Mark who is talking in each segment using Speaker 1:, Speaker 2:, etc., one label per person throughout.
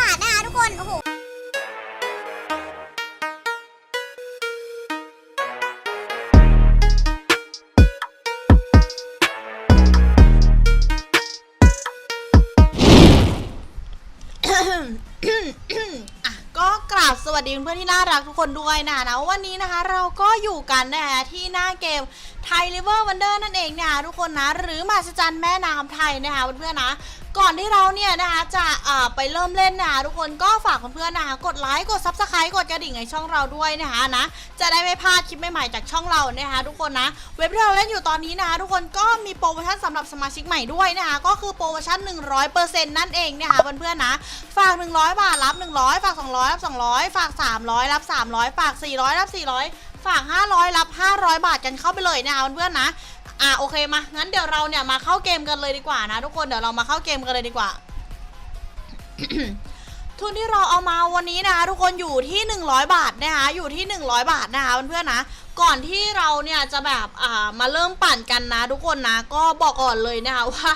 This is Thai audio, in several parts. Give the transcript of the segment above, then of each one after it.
Speaker 1: บาทนะคะทุกคน โอ้โห
Speaker 2: ก็กราบสวัสดีเพื่อนที่น่ารักทุกคนด้วยนะนะวันนี้นะคะ เราก็อยู่กันนะคะที่หน้าเกมไทยลิเวอร์วันเดอร์นั่นเองเนะคะทุกคนนะ หรือมหัศจรรย์แม่น้ำไทยนะคะเพื่อนๆนะก่อนที่เราเนี่ยนะคะจะ อ่าไปเริ่มเล่นนะคะทุกคนก็ฝากเพื่อนๆนะคะกดไลค์กดซับสไครต์กดกระดิ่งในช่องเราด้วยนะคะนะจะได้ไม่พลาดคลิปใหม่ๆจากช่องเรานะคะทุกคนนะเว็บที่เราเล่นอยู่ตอนนี้นะคะทุกคนก็มีโปรโมชั่นสำหรับสมาชิกใหม่ด้วยนะคะก็คือโปรโมชั่น 100%นั่นเองนะคะเพื่อนๆนะฝาก 100 บาทรับ 100 ฝาก 200 รับ 200 ฝาก 300 รับ 300 ฝาก 400 รับ 400 ฝาก 500 รับ 500 บาทกันเข้าไปเลยนะคะเพื่อนๆนะอะโอเคมางั้นเดี๋ยวเราเนี่ยมาเข้าเกมกันเลยดีกว่านะทุกคนเดี๋ยวเรามาเข้าเกมกันเลยดีกว่า ทุนที่เราเอามาวันนี้นะคะทุกคนอยู่ที่ 100 บาทนะคะอยู่ที่ 100 บาทนะคะเพื่อนๆนะก่อนที่เราเนี่ยจะแบบอ่ามาเริ่มปั่นกันนะ ทุกคนนะก็บอกก่อนเลยนะคะว่า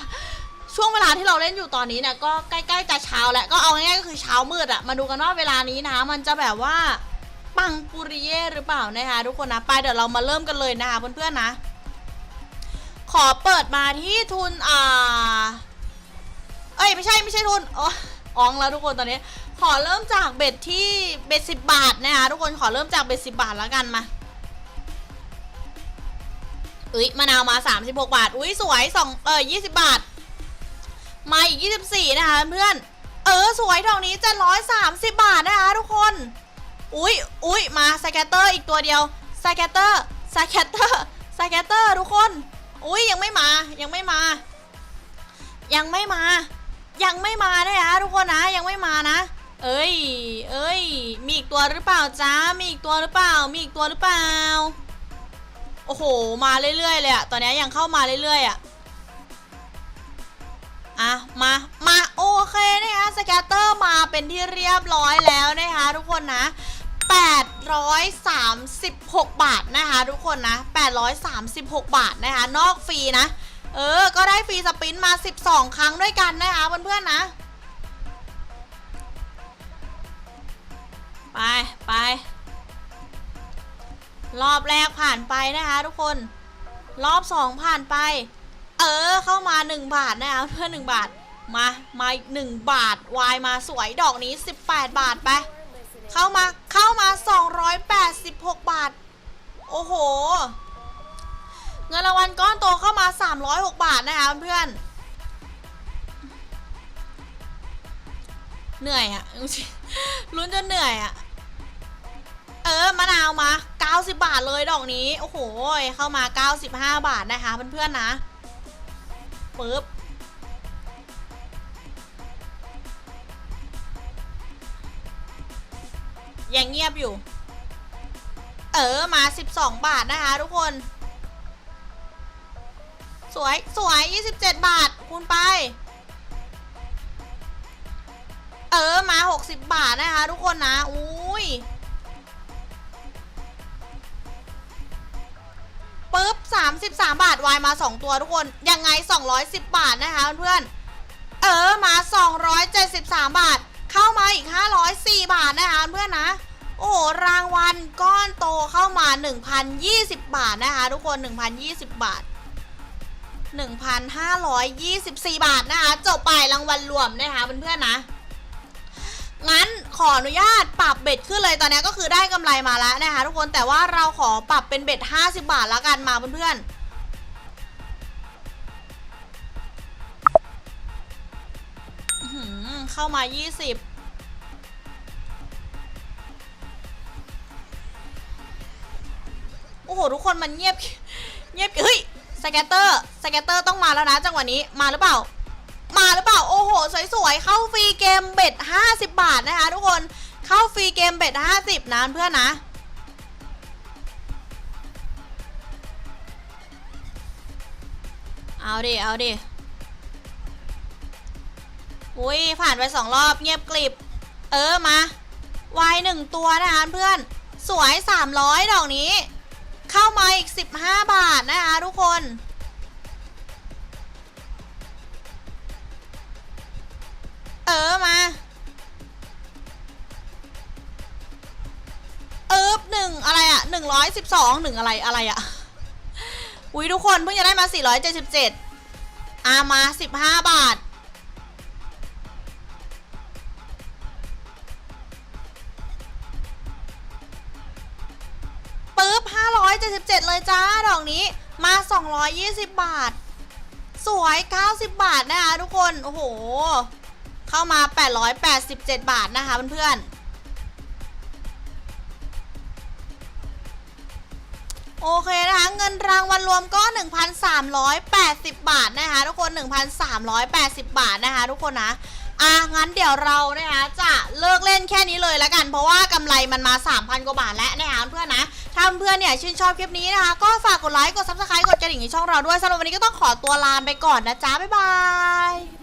Speaker 2: ช่วงเวลาที่เราเล่นอยู่ตอนนี้เนี่ยก็ใกล้ๆจะเช้าแล้วก็เอาง่ายๆก็คือเช้ามืดอะมาดูกันว่าเวลานี้นะคะมันจะแบบว่าปังปุริเย่หรือเปล่านะคะทุกคนนะไปเดี๋ยวเรามาเริ่มกันเลยนะคะเพื่อนๆนะ ขอเปิดมาที่ทุนอ่า เอ้ยไม่ใช่ไม่ใช่ทุนอ๋อ อ๋องแล้วทุกคนตอนนี้ ขอเริ่มจากเบ็ดที่เบ็ดสิบบาทนะคะทุกคนขอเริ่มจากเบ็ดสิบบาทแล้วกันมาอุ้ยมะนาวมา 36 บาท อุ้ยสวยสองเออ20 บาท มาอีก 24 นะคะเพื่อน เออสวยดอกนี้จะ130 บาทนะคะทุกคน อุ้ยอุ้ยมาสแกตเตอร์อีกตัวเดียวสแกตเตอร์สแกตเตอร์สแกตเตอร์ทุกคน อุ้ยยังไม่มายังไม่มา ยังไม่มา ยังไม่มาเนะคะทุกคนนะยังไม่มานะ เอ้ย เอ้ย มีอีกตัวหรือเปล่าจ้ามีอีกตัวหรือเปล่า มีอีกตัวหรือเปล่า โอ้โห มาเรื่อยๆเลยอะตอนนี้ยังเข้ามาเรื่อยๆอะอะมา มาโอเคนะคะสแกตเตอร์มาเป็นที่เรียบร้อยแล้วนะคะทุกคนนะ 836 บาทนะคะทุกคนนะ 836 บาทนะคะ นอกฟรีนะ เออ ก็ได้ฟรีสปินมา 12 ครั้งด้วยกันนะคะเพื่อนๆนะ ไปไปรอบแรกผ่านไปนะคะทุกคน รอบสองผ่านไป เออ เข้ามา 1 บาทนะคะเพื่อน1บาท มา มาอีก1บาท วายมาสวยดอกนี้ 18 บาทไป เข้ามา เข้ามา 286 บาท โอ้โห เงินรางวัลก้อนโตเข้ามา 306 บาทนะคะเพื่อนเหนื่อยอะลุ้นจนเหนื่อยอะเออมะนาวมา 90 บาทเลยดอกนี้ โอ้โห เข้ามา 95 บาทนะคะเพื่อนๆนะปึ๊บยังเงียบอยู่ เออมา 12 บาทนะคะทุกคน สวยสวย 27 บาท คูณไป เออ มา 60 บาทนะคะ ทุกคนนะ อุ้ยปึ๊บ 33 บาท วายมา 2 ตัวทุกคน ยังไง 210 บาทนะคะเพื่อน เออ มา 273 บาท เข้ามาอีก 504 บาทนะคะเพื่อนนะโอ้โหรางวัลก้อนโตเข้ามา 1,020 บาทนะคะ ทุกคน 1,020 บาท 1,524 บาทนะคะ จบไปรางวัลรวมนะคะเพื่อนๆนะงั้นขออนุญาตปรับเบ็ดขึ้นเลยตอนนี้ก็คือได้กำไรมาแล้วนะคะทุกคนแต่ว่าเราขอปรับเป็นเบ็ด50 บาทแล้วกันมาเพื่อนๆเข้ามา 20 โอ้โห ทุกคนมันเงียบ เงียบ เฮ้ย สแกตเตอร์สแกตเตอร์ต้องมาแล้วนะจังหวะนี้มาหรือเปล่า มาหรือเปล่า โอ้โห สวยๆ เข้าฟรีเกมเบ็ด50 บาทนะคะทุกคนเข้าฟรีเกมเบ็ด50นะเพื่อนนะเอาดิ เอาดิ อุ้ย ผ่านไปสองรอบเงียบกริบ เออ มาวายหนึ่งตัวนะคะเพื่อน สวย300ดอกนี้ามาอีก 15 บาทนะคะทุกคน เออมา เอิบหนึ่งอะไรอะหนึ่งร้อยสิบสองหนึ่งอะไรอะไรอะอุ้ยทุกคนเพิ่งจะได้มา 477อามา 15 บาท 577เลยจ้าดอกนี้มา 220 บาท สวย 90 บาทนะคะทุกคน โอ้โห เข้ามา 887 บาทนะคะเพื่อนๆโอเคนะคะเงินรางวัลรวมก็ 1,380 บาทนะคะทุกคน 1,380 บาทนะคะทุกคนนะอะงั้นเดี๋ยวเรานะคะจะเลิกเล่นแค่นี้เลยละกัน เพราะว่ากำไรมันมา 3,000 กว่าบาทแล้วนะคะเพื่อนนะ ถ้าเพื่อนเนี่ยชื่นชอบคลิปนี้นะคะ ก็ฝากกดไลค์ กด subscribe กดกระดิ่งในช่องเราด้วยสำหรับวันนี้ก็ต้องขอตัวลาไปก่อนนะจ๊ะ บ๊ายบาย